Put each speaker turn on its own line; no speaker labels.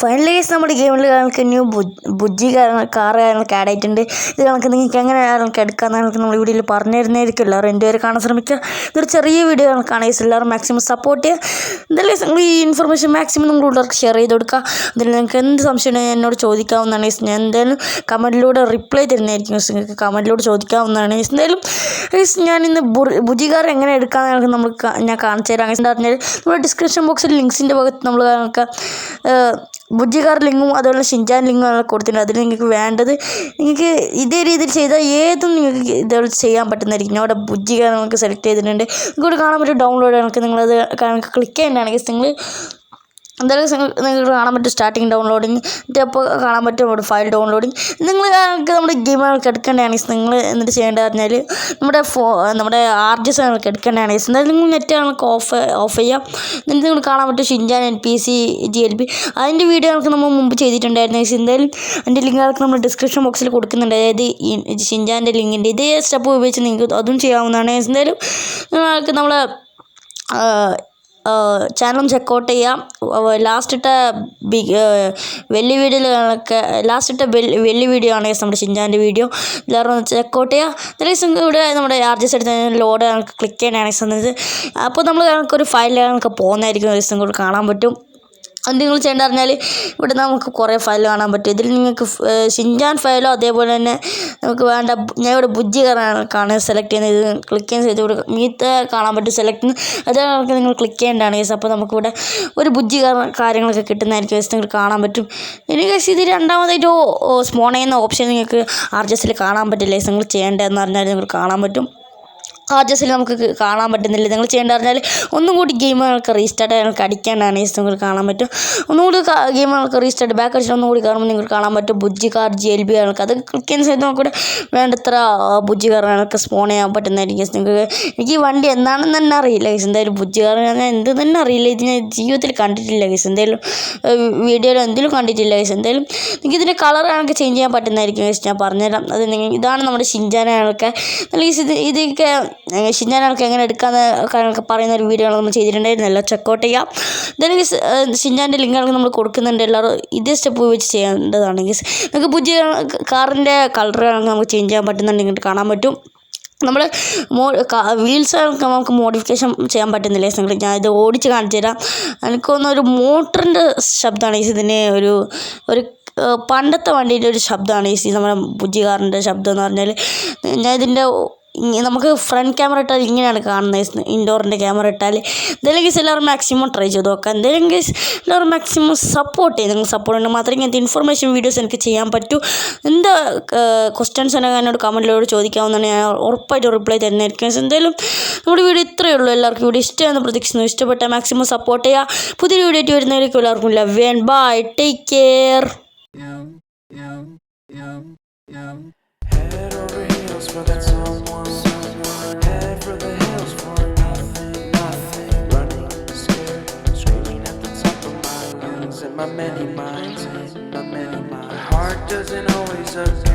Finally guys നമ്മുടെ ഗെയിമിൽ കണക്ക് ന്യൂ ബുജ്ജി കാർ കാര്യങ്ങളൊക്കെ ആഡ് ആയിട്ടുണ്ട് ഇത് കണക്ക് നിങ്ങൾക്ക് എങ്ങനെ കാര്യങ്ങളൊക്കെ എടുക്കാമെന്ന് കണക്ക് നമ്മൾ വീഡിയോയിൽ പറഞ്ഞു തരുന്നതായിരിക്കും എല്ലാവരും എന്റെ പേര് കാണാൻ ശ്രമിക്കുക. ഇതൊരു ചെറിയ വീഡിയോ കണക്കാണ് ഗൈസ് എല്ലാവരും മാക്സിമം സപ്പോർട്ട് ചെയ്യുക. എന്തായാലും നിങ്ങൾ ഈ ഇൻഫർമേഷൻ മാക്സിമം നിങ്ങളുള്ളവർക്ക് ഷെയർ ചെയ്ത് കൊടുക്കുക. അതിൽ നിങ്ങൾക്ക് എന്ത് സംശയം എന്നോട് ചോദിക്കാവുന്നതാണ് ഗൈസ് ഞാൻ എന്തായാലും കമന്റിലൂടെ റിപ്ലൈ തരുന്നതായിരിക്കും നിങ്ങൾക്ക് കമന്റിലൂടെ ചോദിക്കാവുന്നതാണ് ഗൈസ് എന്തായാലും ഗൈസ് ഞാൻ ഇന്ന് ബുജി കാർ എങ്ങനെ എടുക്കാമെന്ന് നമുക്ക് നമ്മൾ ഞാൻ കാണിച്ചു തരാം ഗൈസ് എന്താ പറഞ്ഞാൽ നമ്മുടെ ഡിസ്ക്രിപ്ഷൻ ബോക്സിൽ ലിങ്ക്സിന്റെ ഭാഗത്ത് നമ്മൾ നമുക്ക് ബുജ്ജിക്കാർ ലിങ്കും അതുപോലെ ഷിൻചാൻ ലിങ്കും എല്ലാം കൊടുത്തിട്ടുണ്ട്. അതിൽ നിങ്ങൾക്ക് വേണ്ടത് നിങ്ങൾക്ക് ഇതേ രീതിയിൽ ചെയ്താൽ ഏതും നിങ്ങൾക്ക് ഇതേപോലെ ചെയ്യാൻ പറ്റുന്നതായിരിക്കും. ഞാൻ അവിടെ ബുദ്ധികാർ നമുക്ക് സെലക്ട് ചെയ്തിട്ടുണ്ട്. നിങ്ങൾക്ക് ഇവിടെ കാണാൻ പറ്റും ഡൗൺലോഡ് കണക്ക് നിങ്ങളത് കണക്ക് ക്ലിക്ക് ചെയ്യേണ്ടതാണെങ്കിൽ നിങ്ങൾ എന്തായാലും നിങ്ങൾക്ക് കാണാൻ പറ്റും സ്റ്റാർട്ടിങ് ഡൗൺലോഡിങ് അപ്പോൾ കാണാൻ പറ്റും ഫയൽ ഡൗൺലോഡിങ് നിങ്ങൾ നമ്മുടെ ഗെയിമുകൾക്ക് എടുക്കേണ്ടതാണെങ്കിൽ നിങ്ങൾ എന്നിട്ട് ചെയ്യേണ്ടത് പറഞ്ഞാൽ നമ്മുടെ ഫോ നമ്മുടെ ആർ ജി എസ് നിങ്ങൾക്ക് എന്തായാലും നിങ്ങൾ നെറ്റ് നമുക്ക് ഓഫ് ഓഫ് ചെയ്യാം. എന്നിട്ട് നിങ്ങൾ കാണാൻ പറ്റും Shinchan N P C G L P അതിന്റെ വീഡിയോ നമുക്ക് നമ്മൾ മുമ്പ് ചെയ്തിട്ടുണ്ടായിരുന്നു എന്തായാലും അതിന്റെ ലിങ്ക് നമുക്ക് നമ്മൾ ഡിസ്ക്രിപ്ഷൻ ബോക്സിൽ കൊടുക്കുന്നുണ്ട്. അതായത് ഷിൻജാന്റെ ലിങ്കിന്റെ ഇതേ സ്റ്റെപ്പ് ഉപയോഗിച്ച് നിങ്ങൾക്ക് അതും ചെയ്യാവുന്നതാണ്. എന്തായാലും നിങ്ങൾക്ക് നമ്മൾ ചാനലും ചെക്കൗട്ട് ചെയ്യാം. ലാസ്റ്റ് ഇട്ട വീഡിയോകളൊക്കെ വലിയ വെള്ളി ലാസ്റ്റ് ഇട്ട വലിയ വീഡിയോ ആണ് നമ്മുടെ ഷിൻജാന്റെ വീഡിയോ എല്ലാവരും ചെക്കൗട്ട് ചെയ്യുക ദിവസം ഇവിടെ നമ്മുടെ ആർ എടുത്ത് ലോഡ് ക്ലിക്ക് ചെയ്യണമെങ്കിൽ അപ്പോൾ നമ്മൾ നമുക്കൊരു ഫയലിൽ നമുക്ക് പോകുന്നതായിരിക്കും ദിവസം നിങ്ങൾക്ക് കാണാൻ പറ്റും. അത് നിങ്ങൾ ചെയ്യേണ്ടത് പറഞ്ഞാൽ ഇവിടെ നമുക്ക് കുറേ ഫയൽ കാണാൻ പറ്റും. ഇതിൽ നിങ്ങൾക്ക് ഷിൻജാൻ ഫയലോ അതേപോലെ തന്നെ നമുക്ക് വേണ്ട ഞാൻ ഇവിടെ ബുജ്ജി കാണാൻ സെലക്ട് ചെയ്യുന്നത് ക്ലിക്ക് ചെയ്യുന്ന ചെയ്ത് ഇവിടെ മീത്ത കാണാൻ പറ്റും സെലക്ട് അതേപോലെ നിങ്ങൾ ക്ലിക്ക് ചെയ്യേണ്ടതാണ് കേസ് അപ്പോൾ നമുക്കിവിടെ ഒരു ബുജ്ജി കാര- കാര്യങ്ങളൊക്കെ കിട്ടുന്നതായിരിക്കും കേസ് നിങ്ങൾക്ക് കാണാൻ പറ്റും. ഇനി കേസ് ഇത് രണ്ടാമതായിട്ട് സ്മോൺ ചെയ്യുന്ന ഓപ്ഷൻ നിങ്ങൾക്ക് ആർ ജസ്റ്റിൽ കാണാൻ പറ്റില്ല കേസ് നിങ്ങൾ ചെയ്യേണ്ടതെന്ന് പറഞ്ഞാൽ നിങ്ങൾ കാണാൻ പറ്റും. ആർജസിൽ നമുക്ക് കാണാൻ പറ്റുന്നില്ല. നിങ്ങൾ ചെയ്യേണ്ട പറഞ്ഞാൽ ഒന്നും കൂടി ഗെയിമുകൾക്ക് റീസ്റ്റാർട്ട് നിങ്ങൾക്ക് അടിക്കാനാണ് ഈ നിങ്ങൾക്ക് കാണാൻ പറ്റും. ഒന്നും കൂടി ഗെയിമുകൾക്ക് റീസ്റ്റാർട്ട് ബാക്ക് അടിച്ചാൽ ഒന്നും കൂടി കാണുമ്പോൾ നിങ്ങൾക്ക് കാണാൻ പറ്റും. Bujji car G L B നിങ്ങൾക്ക് അത് ക്ലിക്ക് ചെയ്യുന്ന സമയത്ത് നമുക്കിവിടെ വേണ്ടത്ര ബുജ്ജി കാർ നിങ്ങൾക്ക് സ്പോൺ ചെയ്യാൻ പറ്റുന്നതായിരിക്കും. നിങ്ങൾക്ക് എനിക്ക് ഈ വണ്ടി എന്താണെന്ന് തന്നെ അറിയില്ല ഗൈസ് എന്തായാലും ബുജ്ജി കാർ ഞാൻ എന്ത് തന്നെ അറിയില്ല. ഇത് ഞാൻ ജീവിതത്തിൽ കണ്ടിട്ടില്ല ഗൈസ് എന്തായാലും വീഡിയോയിൽ എന്തെങ്കിലും കണ്ടിട്ടില്ല ഗൈസ് എന്തായാലും നിങ്ങൾക്ക് ഇതിന്റെ കളർ കണക്ക് ചേഞ്ച് ചെയ്യാൻ പറ്റുന്നതായിരിക്കും ഗൈസ് ഞാൻ പറഞ്ഞുതരാം. അത് നിങ്ങൾ ഇതാണ് നമ്മുടെ ഷിൻജാനൊക്കെ ഗൈസ് ഇത് ഇതൊക്കെ ഷിൻജാനൊക്കെ എങ്ങനെ എടുക്കാന്ന് കണക്ക് പറയുന്ന ഒരു വീഡിയോ നമ്മൾ ചെയ്തിട്ടുണ്ടായിരുന്നല്ലോ. ചെക്കൗട്ട് ചെയ്യാം. എന്തായാലും ഷിൻജാന്റെ ലിങ്ക് നമ്മൾ കൊടുക്കുന്നുണ്ട്. എല്ലാവരും ഇതേ സ്റ്റെപ്പ് വെച്ച് ചെയ്യേണ്ടതാണ് ഗീസ് നമുക്ക് പുതിയ കാറിന്റെ കളർ നമുക്ക് ചേഞ്ച് ചെയ്യാൻ പറ്റുന്നുണ്ടെങ്കിൽ കാണാൻ പറ്റും. നമ്മൾ മോ വീൽസ് നമുക്ക് മോഡിഫിക്കേഷൻ ചെയ്യാൻ പറ്റുന്നില്ല നിങ്ങൾ ഞാൻ ഇത് ഓടിച്ച് കാണിച്ചു തരാം. എനിക്ക് തോന്നുന്നു ഒരു മോട്ടറിന്റെ ശബ്ദമാണ് ഇതിന് ഒരു ഒരു പണ്ടത്തെ വണ്ടീന്റെ ഒരു ശബ്ദമാണ് ഈ നമ്മുടെ ബുജ്ജി കാറിന്റെ ശബ്ദം എന്ന് പറഞ്ഞാൽ ഞാൻ ഇതിന്റെ നമുക്ക് ഫ്രണ്ട് ക്യാമറ ഇട്ടാൽ ഇങ്ങനെയാണ് കാണുന്നത് ഇൻഡോറിന്റെ ക്യാമറ ഇട്ടാൽ എന്തായാലും ഗീസ് എല്ലാവരും മാക്സിമം ട്രൈ ചെയ്ത് നോക്കാം. എന്തായാലും ഗീസ് എല്ലാവരും മാക്സിമം സപ്പോർട്ട് ചെയ്യും. നിങ്ങൾ സപ്പോർട്ട് ഉണ്ട്. മാത്രമേ ഇങ്ങനത്തെ ഇൻഫർമേഷൻ വീഡിയോസ് എനിക്ക് ചെയ്യാൻ പറ്റൂ. എന്താ ക്വസ്റ്റ്യൻസ് ഉണ്ടെങ്കിൽ എന്നോട് കമന്റിലോട് ചോദിക്കാവുന്നതാണ്. ഞാൻ ഉറപ്പായിട്ട് റിപ്ലൈ തരുന്നതായിരിക്കും എന്തായാലും നമ്മുടെ വീഡിയോ ഇത്രയേ ഉള്ളൂ. എല്ലാവർക്കും വീഡിയോ ഇഷ്ടമെന്ന് പ്രതീക്ഷിക്കുന്നു. ഇഷ്ടപ്പെട്ട മാക്സിമം സപ്പോർട്ട് ചെയ്യുക. പുതിയൊരു വീഡിയോ ആയിട്ട് വരുന്നവരേക്കും എല്ലാവർക്കും love and bye take care
my many minds, my many minds. My heart doesn't always I'm